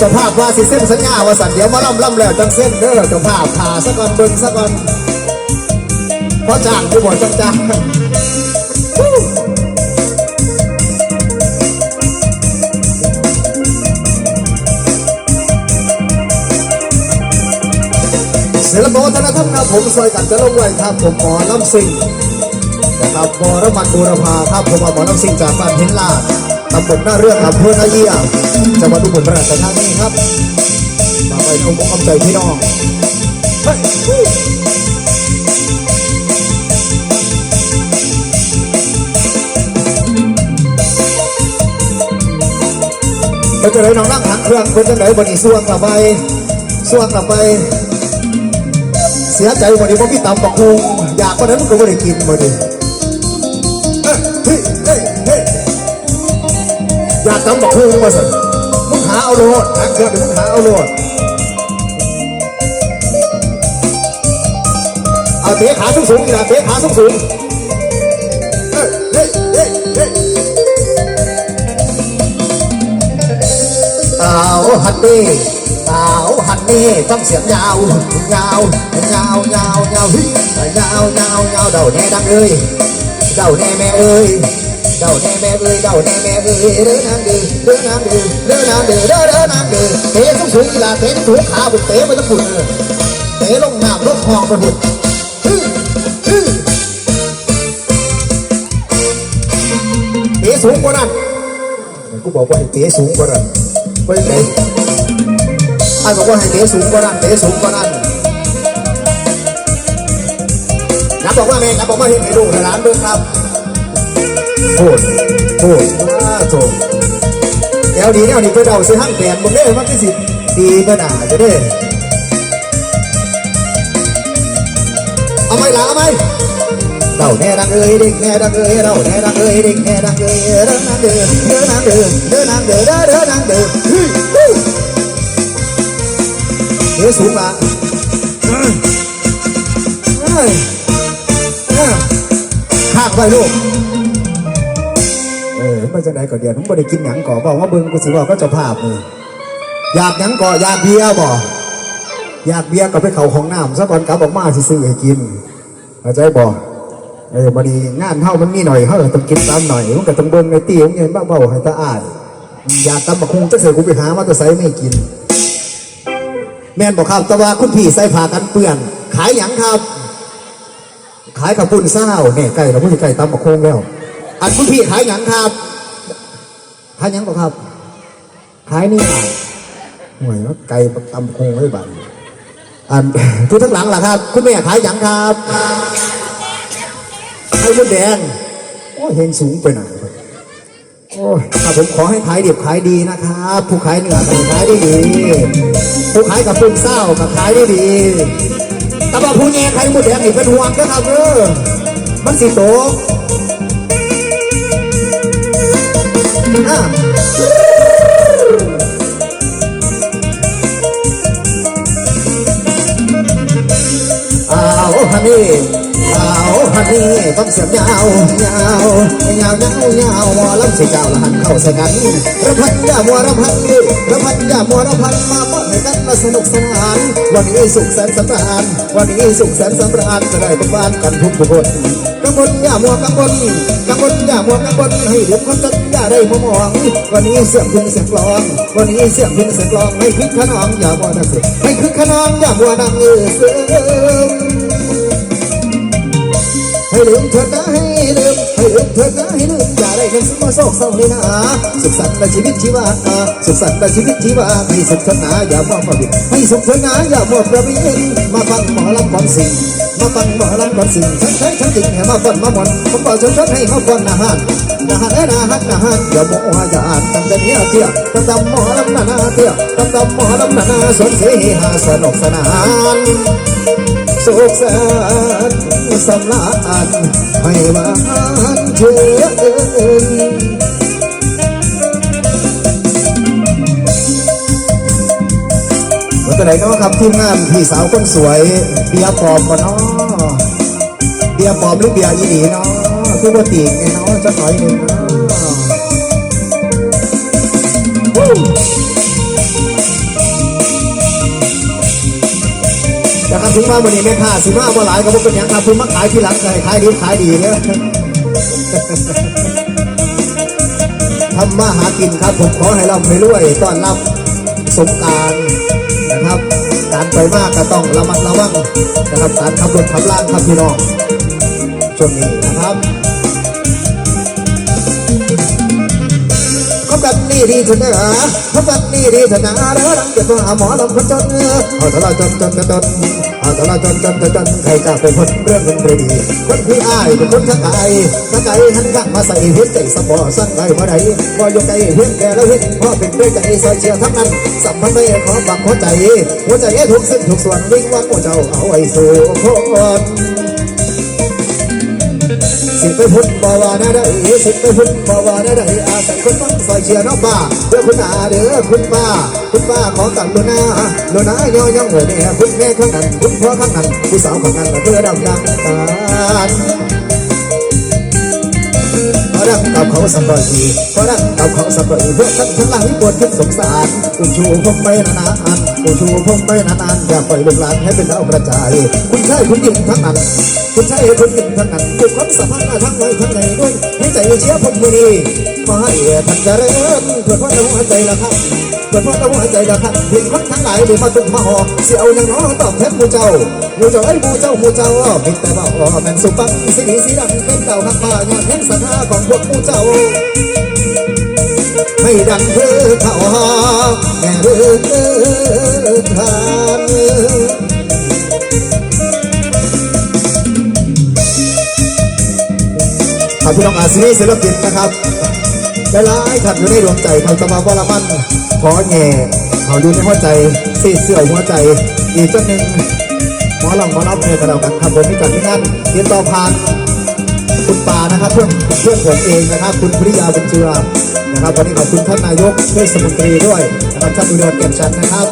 จ้าภาพว่าสิเส้นสัญญาว่าสันเดี๋ยวมาล่ำล่ำแล้วจังเส้นเด้อเจ้าภาพขาซะก่อนเบิ่งซะก่อนเพราะจางอยู่บ่จังจ้างศิลปวัฒนธรรมครับผมซอยกันจะลงไว้ครับผมหมอลำซิงนะครับบรมันบูรพาครับผมหมอลำซิงจากบ้านหินลาด ตำบลหน้าเรื่องอำเภอนาเยียจังหวัดอุบลราชธานีครับมาไปเอาอกเอาใจพี่น้องเฮ้ยฮู้เพิ่นจะไหนน้องนั่งหักเครื่องเพิ่นจะไหนบนีส่วงกลับไปส่วงกลับไป เสียใจวันนี้เพราะพี่ตำบักคุงอยากวันนั้นมันก็ไม่ได้กินมาดิ อยากตำบักคุงมาสิมึงหาเอาโลดหักเครื่องเดี๋ยวมึงหาเอาโลดเอาเตะขาสูงสูงๆนี่นะเตะขาสูงสูงๆเฮ้ยเฮ้ยเฮ้ยเฮ้ยสาวฮันนี่สาวฮันนี่ต้องเสียงยาวยาวยาวยาวยาวเฮ้ยยาวยาวยาวเดาแน่ดังเอ้ยเดาแน่แม่เอ้ย เดาแน่แม่เอ้ยเดาแน่แม่เอ้ยเด้อนางเดือเด้อนางเดือเด้อนางเดือเด้อเด้อนางเดือเตะสูงสูงๆนี่ละเตะสูงขาบุกเตะไปทั้งฝุ่นเตะลงน้ำลงคลองไปหมดเตะสูงกว่านั้นกูบอกว่าให้เตะสูงกว่านั้นไปไหนไอ้บอกว่าให้เตะสูงกว่านั้นเตะสูงกว่านั้นนับบอกว่าแม่นับบอกว่าเห็นให้ลูกให้านเบิ่งครับ โทษโทษอ่าโทษแนวดีแนวนี้ไปเดาซื้อห้างแดดบนเด้มันที่สิดีก็น่าจะได้เอาไหมล่ะเอาไหมเดาแน่ดังเอ้ยเด็กแน่ดังเอ้ยเดาแน่ดังเอ้ยเด็กแน่ดังเอ้ยเดินนางเดินเดินนางเดินเดินนางเดินเดินเดินางเดินเฮ้ยฮู้เดี๋ยวสูงละเอ้ยเอ้ยเอ้ยข้างไปลูก เออมาจากไหนก่อนเดียวผมไม่ได้กินหยังก่อบอกว่าเบิ่งกูสิว่าก็เจะภาพนี่อยากหยังก่ออยากเบียร์บ่อยากเบียร์ก็ไปเข้าห้องน้ำซะก่อนกลับออกมาสิซื้อให้กินเข้าใจบ่เออบัดนี้งานเฮามันมีหน่อยเฮาก็ต้องกินตามหน่อยมันก็ต้องเบิ่งในตีของเงินบ้าเบาให้ตาอ่านอยากตำบักคงจักเสือกูไปหามาแต่ไสไม่กิน แม่นบอกครับแต่ว่าคุณพี่ใส่ผ้ากันเปื้อน ขายหยังครับ ขายกับปุ่นเศร้าเนี่ยไก่เราพูดถึงไก่ตำบักคงแล้ว อันคุณพี่ขายหยังครับ ขายยังบอกครับขายนี่อะห่วยว่าไก่ตำบักคงไว้บัดอันทุกทั้งหลังล่ะครับ คุณแม่ขายยังครับไอ้มดแดงโอ้ยเฮงสูงไปหน่อยโอ้ถ้าผมขอให้ขายเดิบขายดีนะครับผู้ขายเหนือขายได้ดีผู้ขายกับปุ่นเศร้าก็ขายได้ดีแต่ว่าผู้แย่ไข่มดแดงนี่เป็นห่วงนะครับเออมันสิโต กอะอ้าวฮันนี่อ้าวฮันนี่ต้องเสียงยาวยาวยาวยาวยาววอลำเสีเจ้าละหันเข้าใส่กันระพันยามัวระพันระพันยามัวระพันมาป้อนให้กันมาสนุกสนาน วันนี้สุขแสนสำราญวันนี้สุขแสนสำราญจะได้เป็นบ้านกันทุกคนกังวลอย่ามัวกังวลกังวล อย่ามัวกังวลให้เดี๋ยวคนจนอย่าได้มัวมองวันนี้เสียงเพลงเสียงกลองวันนี้เสียงเพลงเสียงกลองให้คึกขนองอย่ามัวนักเสียให้คึกขนองอย่ามัวนังเออเสือ ลืมเถิดนะให้ลืมให้ลืมเถิดนะให้ลืมอย่าได้เห็นสิ่งมาโศกเศร้าเลยนะสุขสันต์ในชีวิตชีวาสุขสันต์ในชีวิตชีวาให้สุขเถิดนะอย่ามัวประวิตให้สุขเถิดนะอย่ามัวประวิตมาฟังหมอลำก่อนสิ่งมาฟังหมอลำก่อนสิ่งฉันใช้ฉันจริงให้มาฟังมาหมดผมบอกฉันฉันให้มาฟังนะฮะนะฮะเอ้นะฮะนะฮะอย่ามัวอย่าอ่านตั้งแต่เนี้ยเที่ยตั้งแต่หมอลำนานาเที่ยตั้งแต่หมอลำนานาสนเสหาสนุกสนาน สุขสันต์สำราญให้หวานเชื่อวันไหนเนาครับทีมงานพี่สาวคนสวยเบียร์ปลอมก่อนเนาะเบียร์ปลอมหรือเบียร์ยี่หลีเนาะคือว่าตีไงเนาะจะหน่อยหนึ่งเนาะ ถึงมาวันนี้ไม่ค่าสิมาบ่หลายก็บ่เป็นหยังครับเพิ่นมาขายที่หลังก็ให้ขายดีขายดีเนี่ยทำมาหากินครับผมขอให้เราไปรวยต้อนรับสงกรารนะครับ การไปมากก็ต้องระมัดระวังนะครับการขับรถขับล่างครับพี่น้องช่วงนี้นะครับ เขาแบบนี้ดีเถอะนะเขาแบบนี้ดีเถอะนะเด้อรังเกียจตัวหมอลำคนจนเออเอาแต่ละจนจนจนจนเอาแต่ละจนจนจนจนใครจะเป็นคนเรื่องเงินเรดีคนที่อายเป็นคนทักไายทักไายหันกักมาใส่เห็นใจสมอสั่งไงบ่ได้บ่ยกไก่เห็นแก่แล้วเห็นพ่อเป็นด้วยใจใส่เชียร์ทั้งนั้นสัมพันธ์ไม่ขอบักหัวใจหัวใจทุกสิ่งทุกส่วนวิ่งว่าหัวเจ้าเอาไว้สู่คน สิไปพุ่นบ่ว่าน่ได้สิไปพุ่นบ่ว่าน่ได้อาศัยคนฟังซอยเชียร์น้องป้าเด้อคุณอาเด้อคุณป้าคุณป้าขอตังโลนาโลนาเนียวยังเหยเนี่ยคุณแม่ข้างนั้นคุณพ่อข้างนั้นผู้สาวข้างนั้นเพื่อดำดังตาลพอรักกับเขาสักร้อยทีพรักกับเขาสักร้อยเพื่อทั้งทั้งหลายปวดคิดสงสารอุ้มชูผมไปนานอุ้มชูผมไปนานอย่าปล่อยลูกหลานให้เป็นดาวกระจายคุณชายคุณหญิงทั้งนั้น คุณชายคุณหญิงทั้งนั้นทุกคนสะพานทั้งไว้ทั้งในด้วยให้ใจเชียร์ผมมือนี้ขอให้ท่านเจริญเพื่อพ่อหัวใจละครับเพื่อพ่อหัวใจละครับเห็นคนทั้งหลายได้มาตุกมาหอเสียวอย่างน้องตอบแทนมูเจ้ามูเจ้าไอ้มูเจ้ามูเจ้าผิแต่ว่าอ๋อแม่นสุปังสีดีสีดำเป็นเต่าหักป่าเนี่ยแห่งสัทธาของพวกมูเจ้าให้ดังเพื่อเขาแม่เรือทาน พี่น้องอาซีศิลปินนะครับหลายๆท่านอยู่ในดวงใจเขาจะมาบอละมันขอแง่เขาอยู่ในหัวใจสีเสื่อหัวใจอีกเจ้าหนึ่งหมอลำหมอลำเนี่ยกระดากันครับผมมีการที่นั่นเรียนต่อผ่านคุณปานะครับเพื่อนเพื่อนผมเองนะครับ คุณปริยาบุญเจือนะครับวันนี้ขอบคุณท่านนายกเทศมนตรีด้วยนะครับท่านอุดรเกียรติชันนะครับ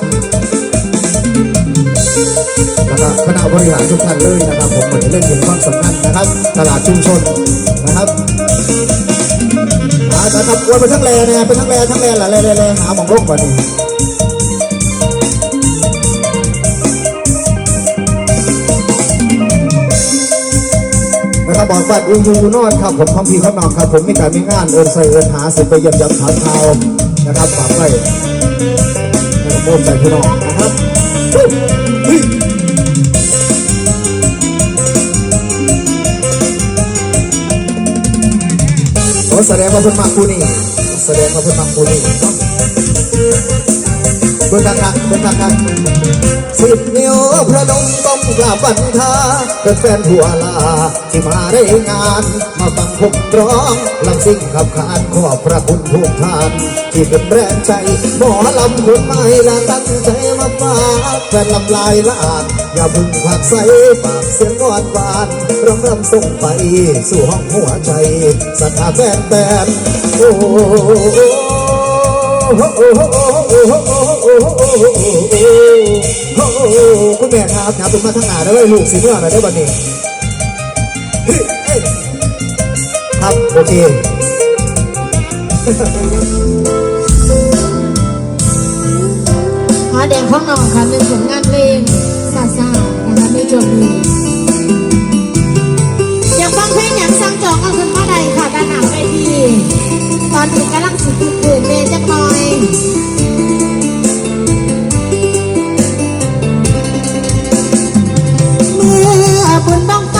แล้วก็คณะบริหารทุกท่านเลยนะครับ ผมเหมือนเล่นถึงความสำคัญนะครับ ตลาดชุมชนนะครับอาจารย์ครับวนไปทั้งแลเนี่ยไปทั้งแลทั้งแลหละแลแลแลหาหมองโลกก่อนนี่นะครับบอกว่าอูยูนอนครับผมของพี่เขานอนครับ ผมมีการมีงานเอินใส่เอินหาสิไปเยี่ยมยำถามข่าวนะครับฝากไว้นะครับโมนใจพี่น้องนะครับ แสดงว่าเพิ่นมาคู่นี้แสดงว่าเพิ่นมาคู่นี้ เบิ่งคักเบิ่งคักสิบนิ้วพระนมต้องกราบบันทาเป็นแฟนทั่วลาที่มาได้งาน มาฟังผมร้องลำสิ่งขับขานขอบพระคุณทุกท่าน ที่เป็นแรงใจหมอลำคนใหม่และตั้งใจมาฝากแฟนลำลายละอาดอย่าเพึ่งผักใสปากเสียงหวานหวานรำรำส่งไป สู่ห้องหัวใจสัทธาแฟนแฟนโอ้โห คุณแม่ครับถามเป็นมาทั้งหนาได้เลยลูกสิเมื่อไหร่ได้บันนี้ครับโอเคหาแดงข้างนอกค่ะเป็นผลงานเพลงซาซานะคะในช่วงนี้อยากฟังเพลงอยางสั่งจองเอาขึ้นมาใดค่ะด้านหน้าเวทีตอนนี้กำลังสุดตื่นเต้นจักหน่อย บุญบ้องตา